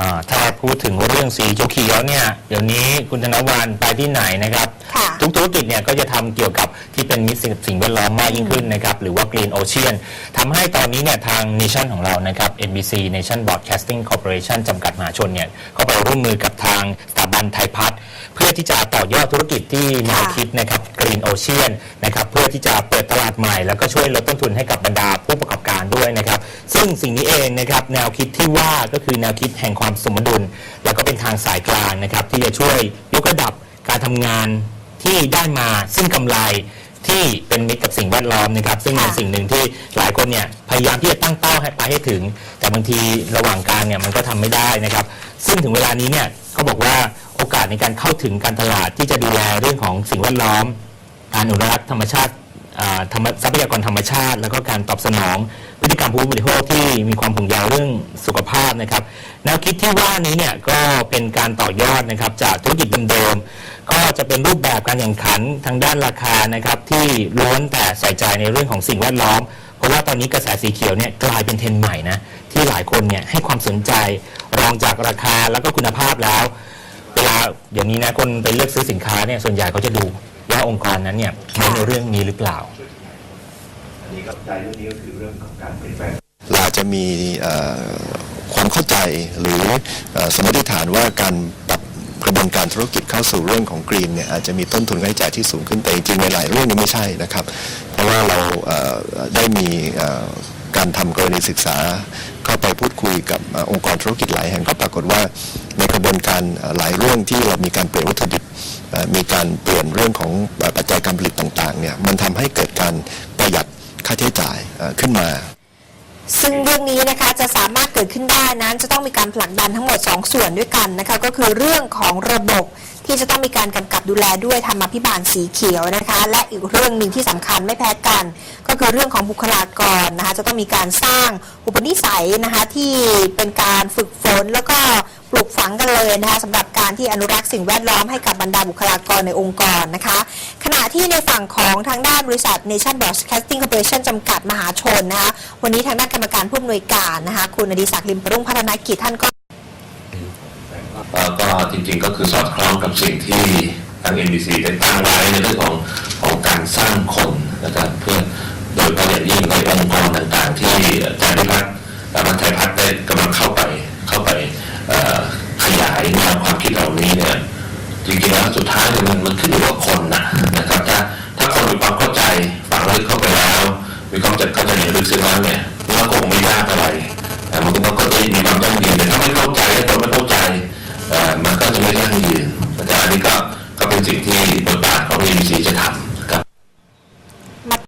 อ่าถ้าพูดถึงเรื่องสีเขียวๆเนี่ยเดี๋ยวนี้คุณธนวันไปที่ไหนนะครับ ค่ะ ทุกธุรกิจเนี่ยก็จะทำเกี่ยวกับที่เป็นมิตรกับสิ่งแวดล้อมมากยิ่งขึ้นนะครับหรือว่า Green Ocean ทำให้ตอนนี้เนี่ยทาง Nation ของเรานะครับ NBC Nation Broadcasting Corporation จำกัดมหาชนเนี่ยก็ไปร่วมมือกับทางสถาบันไทยพัฒน์เพื่อที่จะต่อยอดธุรกิจที่แนวคิดนะครับ Green Ocean นะครับเพื่อที่จะเปิดตลาดใหม่ แล้วก็ช่วยลดต้นทุนให้กับบรรดาผู้ประ ซึ่งสิ่งนี้เองนะครับแนวคิดที่ว่าก็คือแนวคิดแห่งความสมดุล แล้วก็เป็นทางสายกลางนะครับ ที่จะช่วยยกระดับการทำงานที่ได้มาซึ่งกำไรที่เป็นมิตรกับสิ่งแวดล้อมนะครับ ซึ่งเป็นค่ะสิ่งหนึ่งที่หลายคนเนี่ยพยายามที่จะตั้งเป้าให้ไปให้ถึง แต่บางทีระหว่างกลางเนี่ยมันก็ทำไม่ได้นะครับ ซึ่งถึงเวลานี้เนี่ยเขาบอกว่าโอกาสในการเข้าถึงการตลาดที่จะดูแลเรื่องของสิ่งแวดล้อมการอนุรักษ์ธรรมชาติอ่าธรรม ทรัพยากรธรรมชาติ แล้วก็การตอบสนองพฤติกรรมผู้บริโภคที่มีความห่วงใยเรื่องสุขภาพนะครับแนวคิดที่ว่านี้เนี่ยก็เป็นการต่อยอดนะครับจากธุรกิจเดิมๆก็จะเป็นรูปแบบการแข่งขันทางด้านราคานะครับที่ล้วนแต่ใส่ใจในเรื่องของสิ่งแวดล้อม เพราะว่าตอนนี้กระแสสีเขียวเนี่ยกลายเป็นเทรนด์ใหม่นะที่หลายคนเนี่ยให้ความสนใจรองจากราคาแล้วก็คุณภาพแล้วเวลาเดี๋ยวนี้นะคนไปเลือกซื้อสินค้าเนี่ยส่วนใหญ่เขาจะดู ว่าองค์กรนั้นเนี่ยเน้นในเรื่องนี้หรือเปล่า อันนี้กับใจเรื่องนี้ก็คือเรื่องของการเปลี่ยนแปลงเราอาจจะมีเอ่อความเข้าใจหรือเอ่อสมมติฐานว่าการปรับกระบวนการธุรกิจเข้าสู่เรื่องของกรีนเนี่ยอาจจะมีต้นทุนค่าใช้จ่ายที่สูงขึ้นแต่จริงๆในหลายเรื่องนี้ไม่ใช่นะครับ เพราะว่าเราเอ่อได้มีเอ่อ การทำกรณีศึกษาเข้าไปพูดคุยกับองค์กรธุรกิจหลายแห่งก็ปรากฏว่าในกระบวนการหลายเรื่องที่เรามีการเปลี่ยนวัตถุดิบมีการเปลี่ยนเรื่องของปัจจัยการผลิตต่างๆเนี่ยมันทำให้เกิดการประหยัดค่าใช้จ่ายขึ้นมา ซึ่งเรื่องนี้นะคะจะสามารถเกิดขึ้นได้นั้นจะต้องมีการผลักดันทั้งหมด 2 ส่วนด้วยกันนะคะก็คือเรื่องของระบบที่จะต้องมีการกำกับดูแลด้วยธรรมาภิบาลสีเขียวนะคะ และอีกเรื่องหนึ่งที่สำคัญไม่แพ้กัน ก็คือเรื่องของบุคลากรนะคะจะต้องมีการสร้างอุปนิสัยนะคะที่เป็นการฝึกฝนแล้วก็ ปลูกฝังกันเลยนะคะสำหรับการที่อนุรักษ์สิ่งแวดล้อมให้กับบรรดาบุคลากรในองค์กรนะคะ ขณะที่ในฝั่งของทางด้านบริษัท Nation Broadcasting Corporation จำกัดมหาชนนะคะวันนี้ทางด้านกรรมการผู้อำนวยการนะคะคุณอดิศักดิ์ลิมปรุ่งพัฒนกิจท่านก็ก็จริงๆก็คือสอดคล้องกับสิ่งที่ทาง NBC ได้ตั้งไว้ในเรื่องของของการสร้างคนนะครับเพื่อโดยเฉพาะอย่างยิ่งในองค์กรต่างๆ ที่อาจารย์พิพัฒน์และมันไทยพัฒน์ได้กำลังเข้า จริงๆแล้วสุดท้ายเนี่ยมันมันขึ้นอยู่กับคนนะ